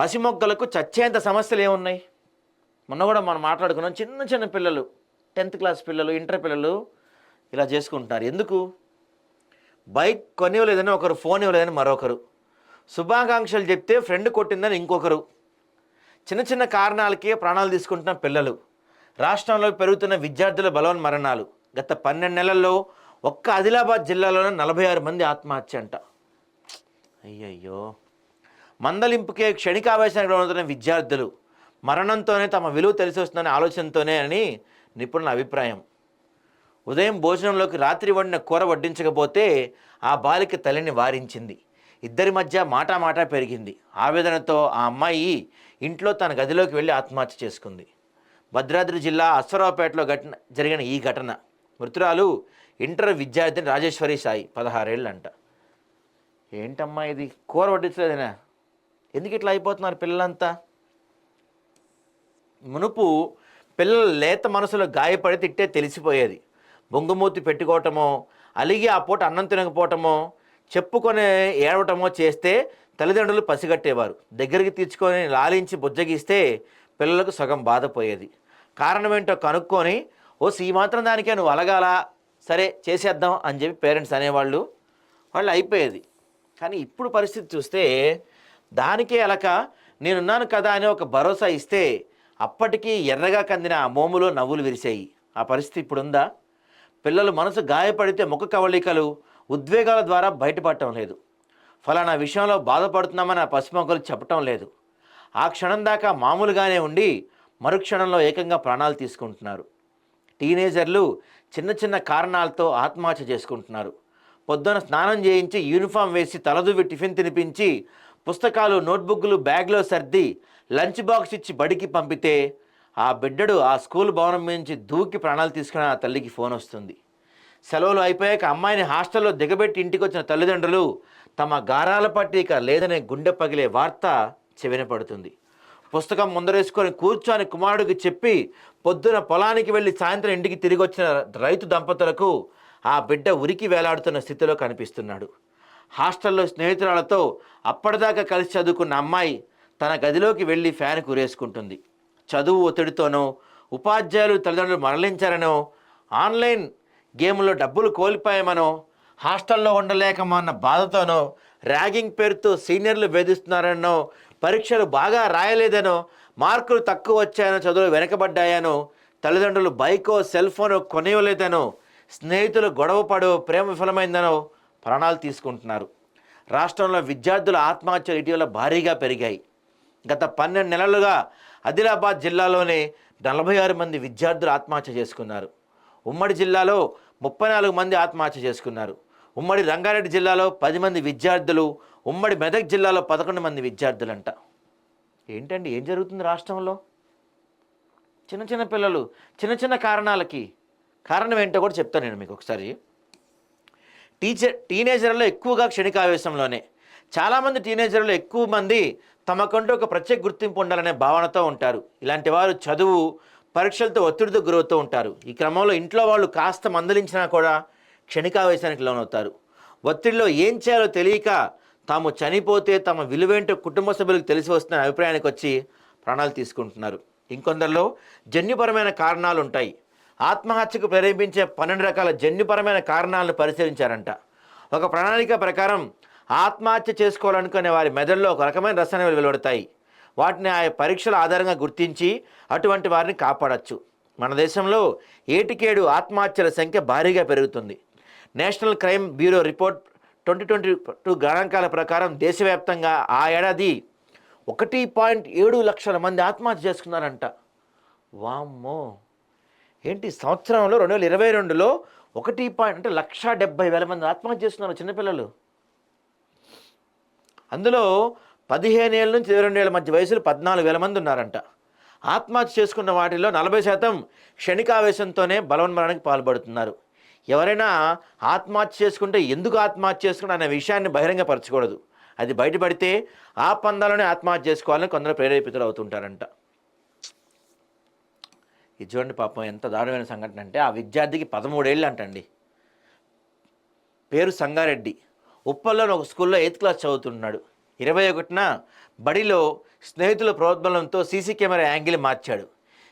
పసిమొగ్గలకు చచ్చేంత సమస్యలు ఏమున్నాయి? మొన్న కూడా మనం మాట్లాడుకున్నాం చిన్న చిన్న పిల్లలు టెన్త్ క్లాస్ పిల్లలు ఇంటర్ పిల్లలు ఇలా చేసుకుంటున్నారు. ఎందుకు? బైక్ కొనివ్వలేదని ఒకరు ఫోన్ ఇవ్వలేదని మరొకరు. శుభాకాంక్షలు చెప్తే ఫ్రెండ్ కొట్టిందని ఇంకొకరు. చిన్న చిన్న కారణాలకే ప్రాణాలు తీసుకుంటున్న పిల్లలు. రాష్ట్రంలో పెరుగుతున్న విద్యార్థుల బలవన్ మరణాలు గత పన్నెండు నెలల్లో ఒక్క ఆదిలాబాద్ జిల్లాలోనే నలభై ఆరు మంది ఆత్మహత్య అంట. అయ్యయ్యో. మందలింపుకే క్షణికావేశానికి లోనవుతున్న విద్యార్థులు మరణంతోనే తమ విలువ తెలిసి వస్తుందనే ఆలోచనతోనే అని నిపుణుల అభిప్రాయం. ఉదయం భోజనంలోకి రాత్రి వండిన కూర వడ్డించకపోతే ఆ బాలిక తల్లిని వారించింది. ఇద్దరి మధ్య మాటా మాటా పెరిగింది. ఆవేదనతో ఆ అమ్మాయి ఇంట్లో తన గదిలోకి వెళ్ళి ఆత్మహత్య చేసుకుంది. భద్రాద్రి జిల్లా అశ్వరావుపేటలో ఘటన జరిగిన ఈ ఘటన. మృతురాలు ఇంటర్ విద్యార్థిని రాజేశ్వరి సాయి పదహారేళ్ళంట. ఏంటమ్మా ఇది? కూర వడ్డించలేదేనా? ఎందుకు ఇట్లా అయిపోతున్నారు పిల్లలంతా? మునుపు పిల్లల లేత మనసులో గాయపడి తిట్టే తెలిసిపోయేది. బొంగుమూతి పెట్టుకోవటమో అలిగి ఆ పూట అన్నం తినకపోవటమో చెప్పుకొని ఏడవటమో చేస్తే తల్లిదండ్రులు పసిగట్టేవారు. దగ్గరికి తీర్చుకొని లాలించి బుజ్జగిస్తే పిల్లలకు సగం బాధపోయేది కారణం ఏంటో కనుక్కొని ఓ ఈ మాత్రం దానికే నువ్వు అలగాల. సరే చేసేద్దాం అని చెప్పి పేరెంట్స్ అనేవాళ్ళు వాళ్ళు అయిపోయేది. కానీ ఇప్పుడు పరిస్థితి చూస్తే దానికే అలక నేనున్నాను కదా అని ఒక భరోసా ఇస్తే అప్పటికీ ఎర్రగా కందిన ఆ మోములో నవ్వులు విరిశాయి ఆ పరిస్థితి ఇప్పుడుందా? పిల్లలు మనసు గాయపడితే ముఖ కవళికలు ఉద్వేగాల ద్వారా బయటపడటం లేదు. ఫలానా విషయంలో బాధపడుతున్నామని ఆ పసిమొక్కలు చెప్పటం లేదు. ఆ క్షణం దాకా మామూలుగానే ఉండి మరుక్షణంలో ఏకంగా ప్రాణాలు తీసుకుంటున్నారు. టీనేజర్లు చిన్న చిన్న కారణాలతో ఆత్మహత్య చేసుకుంటున్నారు. పొద్దున స్నానం చేయించి యూనిఫామ్ వేసి తలదువ్వి టిఫిన్ తినిపించి పుస్తకాలు నోట్బుక్లు బ్యాగ్లో సర్ది లంచ్ బాక్స్ ఇచ్చి బడికి పంపితే ఆ బిడ్డడు ఆ స్కూల్ భవనం నుంచి దూకి ప్రాణాలు తీసుకుని ఆ తల్లికి ఫోన్ వస్తుంది. సెలవులు అయిపోయాక అమ్మాయిని హాస్టల్లో దిగబెట్టి ఇంటికి వచ్చిన తల్లిదండ్రులు తమ గారాల పట్టిక లేదనే గుండె పగిలే వార్త చెవిన పడుతుంది. పుస్తకం ముందరేసుకొని కూర్చొని కుమారుడికి చెప్పి పొద్దున పొలానికి వెళ్ళి సాయంత్రం ఇంటికి తిరిగి వచ్చిన రైతు దంపతులకు ఆ బిడ్డ ఉరికి వేలాడుతున్న స్థితిలో కనిపిస్తున్నాడు. హాస్టల్లో స్నేహితురాలతో అప్పటిదాకా కలిసి చదువుకున్న అమ్మాయి తన గదిలోకి వెళ్ళి ఫ్యాన్ కురేసుకుంటుంది. చదువు ఒత్తిడితోనో ఉపాధ్యాయులు తల్లిదండ్రులు మరలించారనో ఆన్లైన్ గేమ్లో డబ్బులు కోల్పోయామనో హాస్టల్లో ఉండలేకమన్న బాధతోనో ర్యాగింగ్ పేరుతో సీనియర్లు వేధిస్తున్నారనో పరీక్షలు బాగా రాయలేదనో మార్కులు తక్కువ వచ్చాయనో చదువులు వెనకబడ్డాయనో తల్లిదండ్రులు బైకో సెల్ ఫోన్ కొనివ్వలేదనో స్నేహితులు గొడవపడో ప్రేమ విఫలమైందనో ప్రాణాలు తీసుకుంటున్నారు. రాష్ట్రంలో విద్యార్థుల ఆత్మహత్యలు ఇటీవల భారీగా పెరిగాయి. గత పన్నెండు నెలలుగా ఆదిలాబాద్ జిల్లాలోనే నలభై ఆరు మంది విద్యార్థులు ఆత్మహత్య చేసుకున్నారు. ఉమ్మడి జిల్లాలో ముప్పై నాలుగు మంది ఆత్మహత్య చేసుకున్నారు. ఉమ్మడి రంగారెడ్డి జిల్లాలో పది మంది విద్యార్థులు ఉమ్మడి మెదక్ జిల్లాలో పదకొండు మంది విద్యార్థులంట. ఏంటండి ఏం జరుగుతుంది రాష్ట్రంలో? చిన్న చిన్న పిల్లలు చిన్న చిన్న కారణాలకి కారణం ఏంటో కూడా చెప్తాను నేను మీకు ఒకసారి. టీచర్ టీనేజర్లో ఎక్కువగా క్షణికావేశంలోనే. చాలామంది టీనేజర్లు ఎక్కువ మంది తమకంటూ ఒక ప్రత్యేక గుర్తింపు ఉండాలనే భావనతో ఉంటారు. ఇలాంటి వారు చదువు పరీక్షలతో ఒత్తిడితో గురవుతూ ఉంటారు. ఈ క్రమంలో ఇంట్లో వాళ్ళు కాస్త మందలించినా కూడా క్షణికావేశానికి లోనవుతారు. ఒత్తిడిలో ఏం చేయాలో తెలియక తాము చనిపోతే తమ విలువేంటో కుటుంబ సభ్యులకు తెలిసి వస్తున్న అభిప్రాయానికి వచ్చి ప్రాణాలు తీసుకుంటున్నారు. ఇంకొందరిలో జన్యుపరమైన కారణాలు ఉంటాయి ఆత్మహత్యకు ప్రేరేపించే పన్నెండు రకాల జన్యుపరమైన కారణాలను పరిశీలించారంట. ఒక ప్రణాళిక ప్రకారం ఆత్మహత్య చేసుకోవాలనుకునే వారి మెదడులో ఒక రకమైన రసాయనాలు వెలువడతాయి. వాటిని ఆయా పరీక్షల ఆధారంగా గుర్తించి అటువంటి వారిని కాపాడచ్చు. మన దేశంలో ఏటికేడు ఆత్మహత్యల సంఖ్య భారీగా పెరుగుతుంది. National crime bureau report twenty twenty two గణాంకాల ప్రకారం దేశవ్యాప్తంగా ఆ ఏడాది ఒకటి పాయింట్ ఏడు లక్షల మంది ఆత్మహత్య చేసుకున్నారంట. వామ్మో! ఏంటి సంవత్సరంలో రెండు వేల ఇరవై రెండులో ఒకటి పాయింట్ అంటే లక్ష డెబ్బై వేల మంది ఆత్మహత్య చేస్తున్నారు చిన్నపిల్లలు. అందులో పదిహేను ఏళ్ళ నుంచి ఇరవై రెండు ఏళ్ళ మధ్య వయసులో పద్నాలుగు వేల మంది ఉన్నారంట. ఆత్మహత్య చేసుకున్న వాటిలో నలభై శాతం క్షణికావేశంతోనే బలవన్మరణానికి పాల్పడుతున్నారు. ఎవరైనా ఆత్మహత్య చేసుకుంటే ఎందుకు ఆత్మహత్య చేసుకుంటే అనే విషయాన్ని బహిరంగపరచకూడదు. అది బయటపడితే ఆ పందాలోనే ఆత్మహత్య చేసుకోవాలని కొందరు ప్రేరేపితులు అవుతుంటారంట. ఇది చూడండి పాపం ఎంత దారుణమైన సంఘటన అంటే ఆ విద్యార్థికి పదమూడేళ్ళు అంటండి. పేరు సంగారెడ్డి. ఉప్పల్లోని ఒక స్కూల్లో ఎయిత్ క్లాస్ చదువుతున్నాడు. ఇరవై ఒకటిన బడిలో స్నేహితుల ప్రోద్బలంతో సీసీ కెమెరా యాంగిల్ మార్చాడు.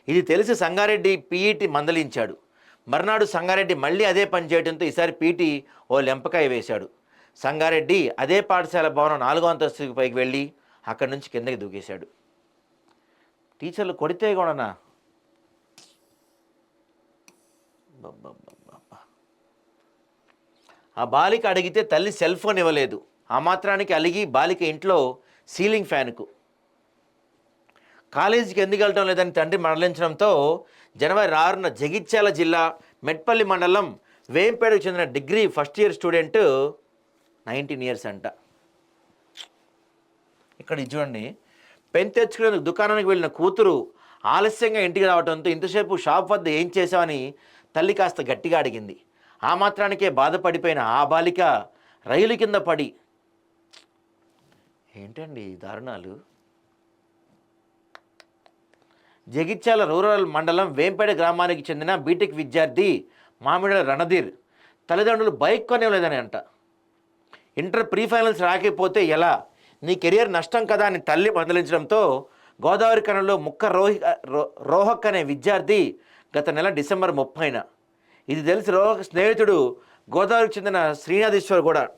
ఇది తెలిసి సంగారెడ్డి పీఈటీ మందలించాడు. మర్నాడు సంగారెడ్డి మళ్ళీ అదే పని చేయడంతో ఈసారి పీటీ ఓ లెంపకాయ వేశాడు. సంగారెడ్డి అదే పాఠశాల భవనం నాలుగో అంతస్తుకి పైకి వెళ్ళి అక్కడి నుంచి కిందకి దూకేశాడు. టీచర్లు కొడితే కూడానా ఆ బాలిక అడిగితే తల్లి సెల్ ఫోన్ ఇవ్వలేదు. ఆ మాత్రానికి అలిగి బాలిక ఇంట్లో సీలింగ్ ఫ్యాన్కు. కాలేజీకి ఎందుకు వెళ్ళటం లేదని తండ్రి మరణించడంతో జనవరి ఆరున జగిత్యాల జిల్లా మెట్పల్లి మండలం వేంపేటకు చెందిన degree first year student nineteen years అంట. ఇక్కడ చూడండి. పెన్ తెచ్చుకునేందుకు దుకాణానికి వెళ్ళిన కూతురు ఆలస్యంగా ఇంటికి రావడంతో ఇంతసేపు షాప్ వద్ద ఏం చేశావని తల్లి కాస్త గట్టిగా అడిగింది. ఆ మాత్రానికే బాధపడిపోయిన ఆ బాలిక రైలు కింద పడి ఏంటండి ఈ దారుణాలు? జగిత్యాల రూరల్ మండలం వేంపేట గ్రామానికి చెందిన బీటెక్ విద్యార్థి మామిడి రణధీర్ తల్లిదండ్రులు బైక్ కొనివ్వలేదని అంట. ఇంటర్ ప్రీ ఫైనల్స్ రాకపోతే ఎలా? నీ కెరియర్ నష్టం కదా అని తల్లి మందలించడంతో గోదావరి కణంలో ముక్క రోహి రో- రోహక్ అనే విద్యార్థి గత నెల డిసెంబర్ ముప్పైన. ఇది తెలిసి రోహక్ స్నేహితుడు గోదావరికి చెందిన శ్రీనాథేశ్వర్ కూడా.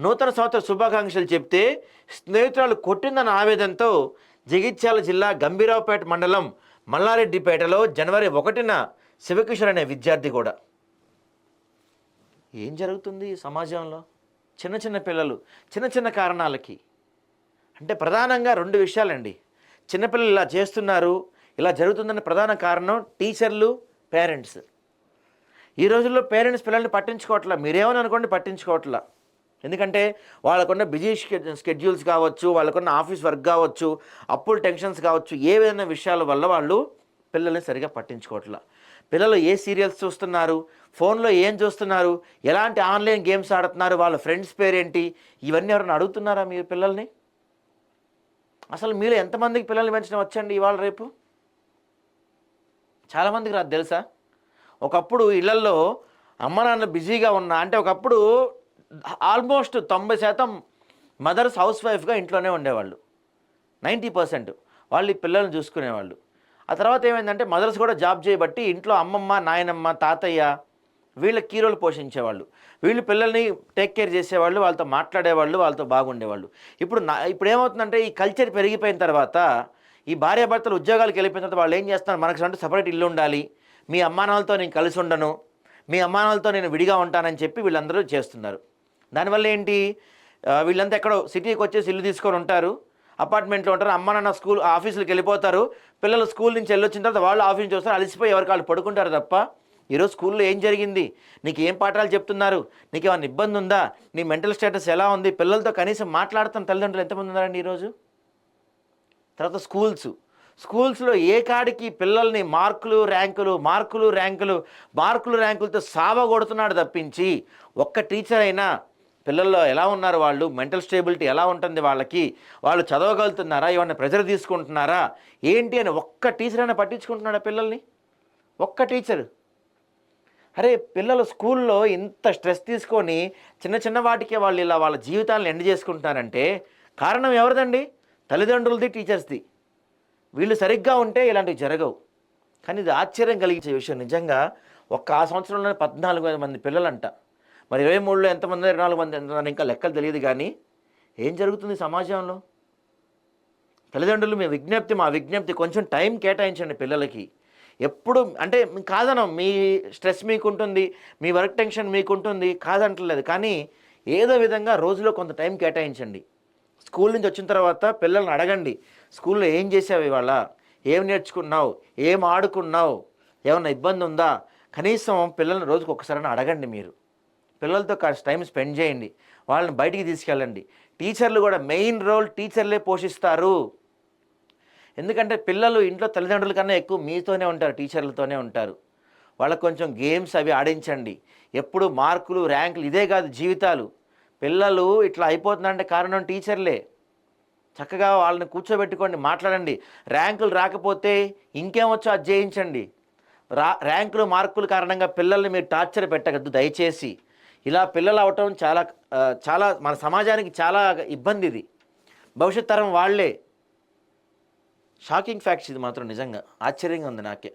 నూతన సంవత్సర శుభాకాంక్షలు చెప్తే స్నేహితురాలు కొట్టిందన్న ఆవేదనతో జగిత్యాల జిల్లా గంభీరావుపేట మండలం మల్లారెడ్డిపేటలో జనవరి ఒకటిన శివకిషోర్ అనే విద్యార్థి కూడా. ఏం జరుగుతుంది సమాజంలో? చిన్న చిన్న పిల్లలు చిన్న చిన్న కారణాలకి. అంటే ప్రధానంగా రెండు విషయాలండి. చిన్నపిల్లలు ఇలా చేస్తున్నారు ఇలా జరుగుతుందని ప్రధాన కారణం టీచర్లు పేరెంట్స్. ఈ రోజుల్లో పేరెంట్స్ పిల్లల్ని పట్టించుకోవట్లా మీరేమని అనుకోండి పట్టించుకోవట్లా. ఎందుకంటే వాళ్ళకున్న బిజీ స్కెడ్యూల్స్ కావచ్చు వాళ్ళకున్న ఆఫీస్ వర్క్ కావచ్చు అప్పుల టెన్షన్స్ కావచ్చు ఏ విధమైన విషయాల వల్ల వాళ్ళు పిల్లల్ని సరిగా పట్టించుకోవట్లా. పిల్లలు ఏ సీరియల్స్ చూస్తున్నారు ఫోన్లో ఏం చూస్తున్నారు ఎలాంటి ఆన్లైన్ గేమ్స్ ఆడుతున్నారు వాళ్ళ ఫ్రెండ్స్ పేరేంటి ఇవన్నీ ఎవరైనా అడుగుతున్నారా మీరు పిల్లల్ని? అసలు మీరు ఎంతమందికి పిల్లల్ని పెంచడం వచ్చండి ఇవాళ రేపు? చాలామందికి రాదు తెలుసా? ఒకప్పుడు ఇళ్ళల్లో అమ్మ నాన్న బిజీగా ఉన్న అంటే ఒకప్పుడు ఆల్మోస్ట్ తొంభై శాతం మదర్స్ హౌస్ వైఫ్గా ఇంట్లోనే ఉండేవాళ్ళు. నైంటీ పర్సెంట్ వాళ్ళు ఈ పిల్లల్ని చూసుకునేవాళ్ళు. ఆ తర్వాత ఏమైందంటే మదర్స్ కూడా జాబ్ చేయబట్టి ఇంట్లో అమ్మమ్మ నాయనమ్మ తాతయ్య వీళ్ళ కీరోలు పోషించేవాళ్ళు వీళ్ళు పిల్లల్ని టేక్ కేర్ చేసేవాళ్ళు వాళ్ళతో మాట్లాడేవాళ్ళు వాళ్ళతో బాగుండేవాళ్ళు. ఇప్పుడు నా ఇప్పుడు ఏమవుతుందంటే ఈ కల్చర్ పెరిగిపోయిన తర్వాత ఈ భార్యాభర్తలు ఉద్యోగాలకు వెళ్ళిపోయిన తర్వాత వాళ్ళు ఏం చేస్తున్నారు? మనకు అంటే సపరేట్ ఇల్లు ఉండాలి. మీ అమ్మానాలతో నేను కలిసి ఉండను. మీ అమ్మానాలతో నేను విడిగా ఉంటానని చెప్పి వీళ్ళందరూ చేస్తున్నారు. దానివల్ల ఏంటి? వీళ్ళంతా ఎక్కడో సిటీకి వచ్చేసి ఇల్లు తీసుకొని ఉంటారు. అపార్ట్మెంట్లో ఉంటారు. అమ్మ నాన్న స్కూల్ ఆఫీసులకు వెళ్ళిపోతారు. పిల్లలు స్కూల్ నుంచి వెళ్ళొచ్చిన తర్వాత వాళ్ళు ఆఫీస్ నుంచి వస్తారు. అలసిపోయి ఎవరికి వాళ్ళు పడుకుంటారు తప్ప ఈరోజు స్కూల్లో ఏం జరిగింది? నీకు ఏం పాఠాలు చెప్తున్నారు? నీకు ఏమైనా ఇబ్బంది ఉందా? నీ మెంటల్ స్టేటస్ ఎలా ఉంది? పిల్లలతో కనీసం మాట్లాడుతున్న తల్లిదండ్రులు ఎంతమంది ఉన్నారండి ఈరోజు? తర్వాత స్కూల్స్. స్కూల్స్లో ఏ కాడికి పిల్లల్ని మార్కులు ర్యాంకులు మార్కులు ర్యాంకులు మార్కులు ర్యాంకులతో సావగొడుతున్నాడు తప్పించి ఒక్క టీచర్ అయినా పిల్లల్లో ఎలా ఉన్నారు వాళ్ళు? మెంటల్ స్టేబిలిటీ ఎలా ఉంటుంది వాళ్ళకి? వాళ్ళు చదవగలుగుతున్నారా? ఏమన్నా ప్రెజర్ తీసుకుంటున్నారా? ఏంటి అని ఒక్క టీచర్ అయినా పట్టించుకుంటున్నాడా పిల్లల్ని? ఒక్క టీచర్. అరే పిల్లలు స్కూల్లో ఇంత స్ట్రెస్ తీసుకొని చిన్న చిన్న వాటికే వాళ్ళు ఇలా వాళ్ళ జీవితాలను ఎండ్ చేసుకుంటున్నారంటే కారణం ఎవరిదండి? తల్లిదండ్రులది టీచర్స్ది. వీళ్ళు సరిగ్గా ఉంటే ఇలాంటివి జరగవు. కానీ ఇది ఆశ్చర్యం కలిగించే విషయం. నిజంగా ఒక్క ఆ సంవత్సరంలోనే పద్నాలుగు వేల మంది పిల్లలంట. మరి ఇరవై మూడులో ఎంతమంది ఇరవై నాలుగు మంది ఎంత ఇంకా లెక్కలు తెలియదు కానీ ఏం జరుగుతుంది సమాజంలో? తల్లిదండ్రులు మీ విజ్ఞప్తి మా విజ్ఞప్తి కొంచెం టైం కేటాయించండి పిల్లలకి. ఎప్పుడు అంటే కాదనం మీ స్ట్రెస్ మీకు ఉంటుంది మీ వర్క్ టెన్షన్ మీకు ఉంటుంది కాదంటలేదు. కానీ ఏదో విధంగా రోజులో కొంత టైం కేటాయించండి. స్కూల్ నుంచి వచ్చిన తర్వాత పిల్లల్ని అడగండి. స్కూల్లో ఏం చేసావు ఇవాళ? ఏం నేర్చుకున్నావు? ఏం ఆడుకున్నావు? ఏమన్నా ఇబ్బంది ఉందా? కనీసం పిల్లల్ని రోజుకు ఒకసారి అడగండి మీరు. పిల్లలతో కాస్త టైం స్పెండ్ చేయండి. వాళ్ళని బయటికి తీసుకెళ్ళండి. టీచర్లు కూడా మెయిన్ రోల్ టీచర్లే పోషిస్తారు. ఎందుకంటే పిల్లలు ఇంట్లో తల్లిదండ్రుల కన్నా ఎక్కువ మీతోనే ఉంటారు టీచర్లతోనే ఉంటారు. వాళ్ళకు కొంచెం గేమ్స్ అవి ఆడించండి. ఎప్పుడు మార్కులు ర్యాంకులు ఇదే కాదు జీవితాలు. పిల్లలు ఇట్లా అయిపోతుందంటే కారణం టీచర్లే. చక్కగా వాళ్ళని కూర్చోబెట్టుకోండి మాట్లాడండి. ర్యాంకులు రాకపోతే ఇంకేమొచ్చో అది చేయించండి రా ర్యాంకులు మార్కుల కారణంగా పిల్లల్ని మీరు టార్చర్ పెట్టగద్దు దయచేసి. ఇలా పిల్లలు అవటం చాలా చాలా మన సమాజానికి చాలా ఇబ్బంది ఇది. భవిష్యత్ తరం వాళ్ళే. షాకింగ్ ఫ్యాక్ట్స్ ఇది మాత్రం నిజంగా. ఆశ్చర్యంగా ఉంది నాకే.